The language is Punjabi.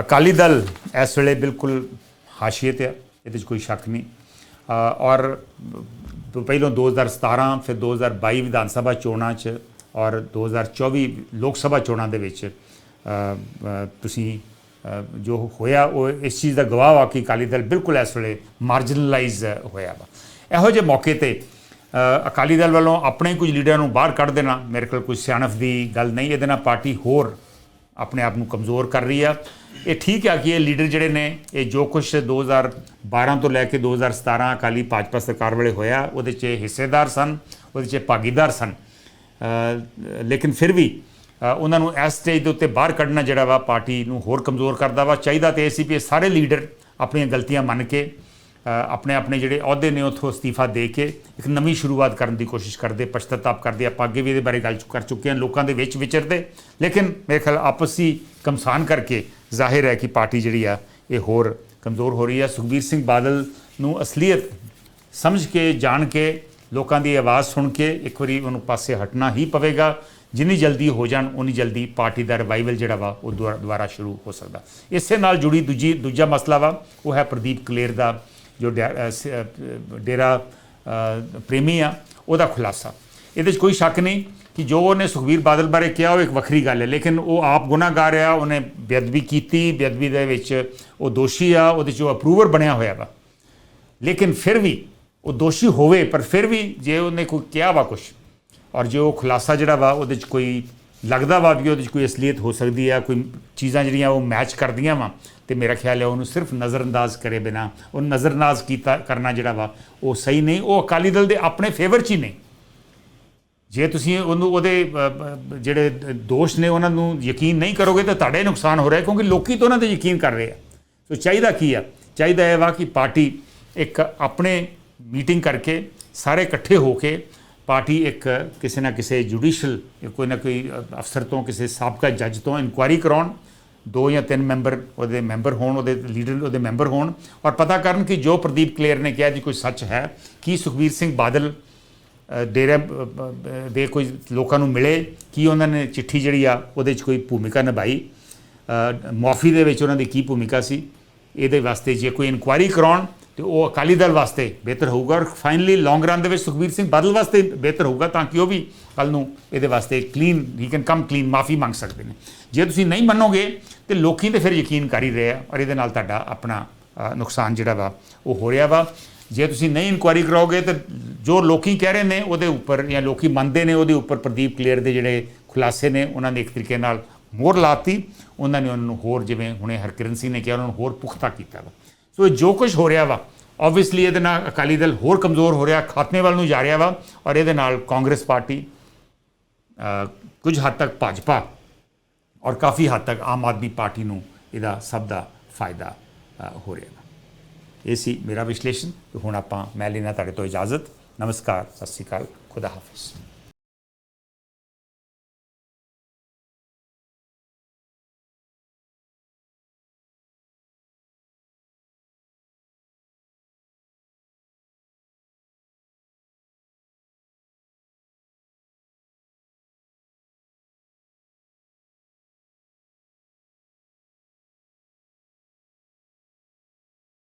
ਅਕਾਲੀ ਦਲ ਇਸ ਵੇਲੇ ਬਿਲਕੁਲ ਹਾਸ਼ੀਏ ਤੇ ਆ ਇਹਦੇ 'ਚ ਕੋਈ ਸ਼ੱਕ ਨਹੀਂ। ਅ, ਔਰ ਬ- ਪਹਿਲੋਂ 2017 ਫਿਰ 2022 ਵਿਧਾਨ ਸਭਾ ਚੋਣਾਂ 'ਚ ਔਰ 2024 ਲੋਕ ਸਭਾ ਚੋਣਾਂ ਦੇ ਵਿੱਚ ਤੁਸੀਂ ਜੋ ਹੋਇਆ ਉਹ ਇਸ ਚੀਜ਼ ਦਾ ਗਵਾਹ ਆ ਕਿ ਅਕਾਲੀ ਦਲ ਬਿਲਕੁਲ ਇਸ ਵੇਲੇ ਮਾਰਜਨਲਾਈਜ਼ ਹੋਇਆ ਵਾ। ਇਹੋ ਜਿਹੇ ਮੌਕੇ ਤੇ ਅਕਾਲੀ ਦਲ ਵੱਲੋਂ ਆਪਣੇ ਕੁਝ ਲੀਡਰਾਂ ਨੂੰ ਬਾਹਰ ਕੱਢ ਦੇਣਾ ਮੇਰੇ ਕੋਲ ਕੋਈ ਸਿਆਣਫ ਦੀ ਗੱਲ ਨਹੀਂ ਇਹਦੇ ਨਾਲ ਪਾਰਟੀ ਹੋਰ ਆਪਣੇ ਆਪ ਨੂੰ ਕਮਜ਼ੋਰ ਕਰ ਰਹੀ ਆ। ਇਹ ਠੀਕ ਆ ਕਿ ਇਹ ਲੀਡਰ ਜਿਹੜੇ ਨੇ, ਇਹ ਜੋ ਕੁਝ 2012 ਤੋਂ ਲੈ ਕੇ 2017 ਅਕਾਲੀ ਭਾਜਪਾ ਸਰਕਾਰ ਵੇਲੇ ਹੋਇਆ, ਉਹਦੇ 'ਚ ਹਿੱਸੇਦਾਰ ਸਨ, ਉਹਦੇ 'ਚ ਭਾਗੀਦਾਰ ਸਨ। ਲੇਕਿਨ ਫਿਰ ਵੀ ਉਹਨਾਂ ਨੂੰ ਇਸ ਸਟੇਜ ਦੇ ਉੱਤੇ ਬਾਹਰ ਕੱਢਣਾ ਜਿਹੜਾ ਵਾ, ਪਾਰਟੀ ਨੂੰ ਹੋਰ ਕਮਜ਼ੋਰ ਕਰਦਾ ਵਾ। ਚਾਹੀਦਾ ਤੇ ਇਹ ਸੀ ਵੀ ਇਹ ਸਾਰੇ ਲੀਡਰ ਆਪਣੀਆਂ ਗਲਤੀਆਂ ਮੰਨ ਕੇ ਆਪਣੇ ਆਪਣੇ ਜਿਹੜੇ ਅਹੁਦੇ ਨੇ ਉਥੋਂ ਅਸਤੀਫਾ ਦੇ ਕੇ ਇੱਕ ਨਵੀਂ ਸ਼ੁਰੂਆਤ ਕਰਨ ਦੀ ਕੋਸ਼ਿਸ਼ ਕਰਦੇ ਪਛਤਾਤਾਪ ਕਰਦੇ। ਆਪਾਂ ਅੱਗੇ ਵੀ ਇਹਦੇ ਬਾਰੇ ਗੱਲ ਕਰ ਚੁੱਕੇ ਹਾਂ ਲੋਕਾਂ ਦੇ ਵਿੱਚ ਵਿਚਰਦੇ। ਲੇਕਿਨ ਮੇਰੇ ਖਿਆਲ ਆਪਸੀ ਕਮਸਾਨ ਕਰਕੇ ਜ਼ਾਹਿਰ ਹੈ ਕਿ ਪਾਰਟੀ ਜਿਹੜੀ ਆ, ਇਹ ਹੋਰ ਕਮਜ਼ੋਰ ਹੋ ਰਹੀ ਹੈ ਸੁਖਬੀਰ ਸਿੰਘ ਬਾਦਲ ਨੂੰ ਅਸਲੀਅਤ ਸਮਝ ਕੇ, ਜਾਣ ਕੇ, ਲੋਕਾਂ ਦੀ ਆਵਾਜ਼ ਸੁਣ ਕੇ ਇੱਕ ਵਾਰੀ ਉਹਨੂੰ ਪਾਸੇ ਹਟਣਾ ਹੀ ਪਵੇਗਾ। ਜਿੰਨੀ ਜਲਦੀ ਹੋ ਜਾਣ ਉਨੀ ਜਲਦੀ ਪਾਰਟੀ ਦਾ ਰਿਵਾਈਵਲ ਜਿਹੜਾ ਵਾ, ਉਹ ਦੁਆ- ਦੁਬਾਰਾ ਸ਼ੁਰੂ ਹੋ ਸਕਦਾ। ਇਸੇ ਨਾਲ ਜੁੜੀ ਦੂਜੀ, ਦੂਜਾ ਮਸਲਾ ਵਾ, ਉਹ ਹੈ ਪ੍ਰਦੀਪ ਕਲੇਰ ਦਾ, ਜੋ ਡੈ- ਡੇਰਾ ਪ੍ਰੇਮੀ ਆ, ਉਹਦਾ ਖੁਲਾਸਾ। ਇਹਦੇ 'ਚ ਕੋਈ ਸ਼ੱਕ ਨਹੀਂ ਕਿ ਜੋ ਉਹਨੇ ਸੁਖਬੀਰ ਬਾਦਲ ਬਾਰੇ ਕਿਹਾ, ਉਹ ਇੱਕ ਵੱਖਰੀ ਗੱਲ ਹੈ। ਲੇਕਿਨ ਉਹ ਆਪ ਗੁਨਾਹਗਾਰ ਆ, ਉਹਨੇ ਬੇਅਦਬੀ ਕੀਤੀ। ਬੇਅਦਬੀ ਦੇ ਵਿੱਚ ਉਹ ਦੋਸ਼ੀ ਆ, ਉਹਦੇ 'ਚ ਉਹ ਅਪਰੂਵਰ ਬਣਿਆ ਹੋਇਆ ਵਾ। ਲੇਕਿਨ ਫਿਰ ਵੀ ਉਹ ਦੋਸ਼ੀ ਹੋਵੇ, ਪਰ ਫਿਰ ਵੀ ਜੇ ਉਹਨੇ ਕੋਈ ਕਿਹਾ ਵਾ ਕੁਛ, ਔਰ ਜੇ ਉਹ ਖੁਲਾਸਾ ਜਿਹੜਾ ਵਾ ਉਹਦੇ 'ਚ ਕੋਈ ਲੱਗਦਾ ਵਾ ਵੀ ਉਹਦੇ 'ਚ ਕੋਈ ਅਸਲੀਅਤ ਹੋ ਸਕਦੀ ਆ, ਕੋਈ ਚੀਜ਼ਾਂ ਜਿਹੜੀਆਂ ਉਹ ਮੈਚ ਕਰਦੀਆਂ ਵਾ, ਤੇ ਮੇਰਾ ਖਿਆਲ ਹੈ ਉਹਨੂੰ ਸਿਰਫ ਨਜ਼ਰਅੰਦਾਜ਼ ਕਰੇ ਬਿਨਾ ਉਹ ਨਜ਼ਰਅੰਦਾਜ਼ ਕੀਤਾ ਕਰਨਾ ਜਿਹੜਾ ਵਾ, ਉਹ ਸਹੀ ਨਹੀਂ, ਉਹ ਅਕਾਲੀ ਦਲ ਦੇ ਆਪਣੇ ਫੇਵਰ 'ਚ ਹੀ ਨਹੀਂ। ਜੇ ਤੁਸੀਂ ਉਹਨੂੰ ਉਹਦੇ ਜਿਹੜੇ ਦੋਸ਼ ਨੇ ਉਹਨਾਂ ਨੂੰ ਯਕੀਨ ਨਹੀਂ ਕਰੋਗੇ ਤਾਂ ਤੁਹਾਡਾ ਹੀ ਨੁਕਸਾਨ ਹੋ ਰਿਹਾ ਕਿਉਂਕਿ ਲੋਕੀ ਤਾਂ ਉਹਨਾਂ ਤੇ ਯਕੀਨ ਕਰ ਰਹੇ ਆ। ਸੋ ਚਾਹੀਦਾ ਕੀ ਆ? ਚਾਹੀਦਾ ਇਹ ਵਾ ਕਿ ਪਾਰਟੀ ਇੱਕ ਆਪਣੇ ਮੀਟਿੰਗ ਕਰਕੇ ਸਾਰੇ ਇਕੱਠੇ ਹੋ ਕੇ ਪਾਰਟੀ ਇੱਕ ਕਿਸੇ ਨਾ ਕਿਸੇ ਜੁਡੀਸ਼ੀਅਲ ਕੋਈ ਨਾ ਕੋਈ ਅਫਸਰ ਤੋਂ, ਕਿਸੇ ਸਾਬਕਾ ਜੱਜ ਤੋਂ ਇਨਕੁਆਇਰੀ ਕਰਾਉਣ, ਦੋ ਜਾਂ ਤਿੰਨ ਮੈਂਬਰ ਉਹਦੇ ਮੈਂਬਰ ਹੋਣ, ਉਹਦੇ ਲੀਡਰ, ਉਹਦੇ ਮੈਂਬਰ ਹੋਣ। ਔਰ ਪਤਾ ਕਰਨ ਕਿ ਜੋ ਪ੍ਰਦੀਪ ਕਲੇਰ ਨੇ ਕਿਹਾ ਜੀ, ਕੋਈ ਸੱਚ ਹੈ। ਕੀ ਸੁਖਬੀਰ ਸਿੰਘ ਬਾਦਲ ਡੇਰੇ ਦੇ ਕੋਈ ਲੋਕਾਂ ਨੂੰ ਮਿਲੇ, ਕੀ ਉਹਨਾਂ ਨੇ ਚਿੱਠੀ ਜਿਹੜੀ ਆ, ਉਹਦੇ 'ਚ ਕੋਈ ਭੂਮਿਕਾ ਨਿਭਾਈ? ਮਾਫੀ ਦੇ ਵਿੱਚ ਉਹਨਾਂ ਦੀ ਕੀ ਭੂਮਿਕਾ ਸੀ? ਇਹਦੇ ਵਾਸਤੇ ਜੇ ਕੋਈ ਇਨਕੁਆਇਰੀ ਕਰਾਉਣ, ਤੇ ਉਹ ਅਕਾਲੀ ਦਲ ਵਾਸਤੇ ਬਿਹਤਰ ਹੋਊਗਾ ਔਰ ਫਾਈਨਲੀ ਲੌਂਗ ਰਨ ਦੇ ਵਿੱਚ ਸੁਖਬੀਰ ਸਿੰਘ ਬਾਦਲ ਵਾਸਤੇ ਬਿਹਤਰ ਹੋਊਗਾ ਤਾਂ ਕਿ ਉਹ ਵੀ ਕੱਲ ਨੂੰ ਇਹਦੇ ਵਾਸਤੇ clean he can come clean ਮਾਫੀ ਮੰਗ ਸਕਦੇ ਨੇ। ਜੇ ਤੁਸੀਂ ਨਹੀਂ ਮੰਨੋਗੇ, ਤੇ ਲੋਕੀ ਤੇ ਫਿਰ ਯਕੀਨ ਕਰ ਹੀ ਰਹੇ ਆ ਔਰ ਇਹਦੇ ਨਾਲ ਤੁਹਾਡਾ ਆਪਣਾ ਨੁਕਸਾਨ ਜਿਹੜਾ ਵਾ, ਉਹ ਹੋ ਰਿਹਾ ਵਾ। ਜੇ ਤੁਸੀਂ ਨਹੀਂ ਇਨਕੁਆਇਰੀ ਕਰਾਓਗੇ, ਤਾਂ ਜੋ ਲੋਕੀ ਕਹਿ ਰਹੇ ਨੇ ਉਹਦੇ ਉੱਪਰ ਜਾਂ ਲੋਕੀ ਮੰਨਦੇ ਨੇ ਉਹਦੇ ਉੱਪਰ ਪ੍ਰਦੀਪ ਕਲੀਅਰ ਦੇ ਜਿਹੜੇ ਖੁਲਾਸੇ ਨੇ, ਉਹਨਾਂ ਨੇ ਇੱਕ ਤਰੀਕੇ ਨਾਲ ਮੋਹਰ ਲਾਤੀ। ਉਹਨਾਂ ਨੇ ਉਹਨਾਂ ਨੂੰ ਹੋਰ ਜਿਵੇਂ ਹੁਣੇ ਹਰਕਿਰਨ ਸਿੰਘ ਨੇ ਕਿਹਾ, ਉਹਨਾਂ ਨੂੰ ਹੋਰ ਪੁਖਤਾ ਕੀਤਾ ਵਾ। ਸੋ ਇਹ ਜੋ ਕੁਝ ਹੋ ਰਿਹਾ ਵਾ ਆਬਵੀਅਸਲੀ ਇਹਦੇ ਨਾਲ ਅਕਾਲੀ ਦਲ ਹੋਰ ਕਮਜ਼ੋਰ ਹੋ ਰਿਹਾ ਖਾਤਮੇ ਵੱਲ ਨੂੰ ਜਾ ਰਿਹਾ ਵਾ ਔਰ ਇਹਦੇ ਨਾਲ ਕਾਂਗਰਸ ਪਾਰਟੀ ਕੁਝ ਹੱਦ ਤੱਕ ਭਾਜਪਾ ਔਰ ਕਾਫੀ ਹੱਦ ਤੱਕ ਆਮ ਆਦਮੀ ਪਾਰਟੀ ਨੂੰ ਇਹਦਾ ਸਭ ਦਾ ਫਾਇਦਾ ਹੋ ਰਿਹਾ ਵਾ। ਇਹ ਸੀ ਮੇਰਾ ਵਿਸ਼ਲੇਸ਼ਣ। ਤੇ ਹੁਣ ਆਪਾਂ ਮੈਂ ਲੈਣਾ ਤੁਹਾਡੇ ਤੋਂ ਇਜਾਜ਼ਤ। ਨਮਸਕਾਰ ਸਤਿ ਸ਼੍ਰੀ ਅਕਾਲ ਖੁਦਾ ਹਾਫਿਜ਼।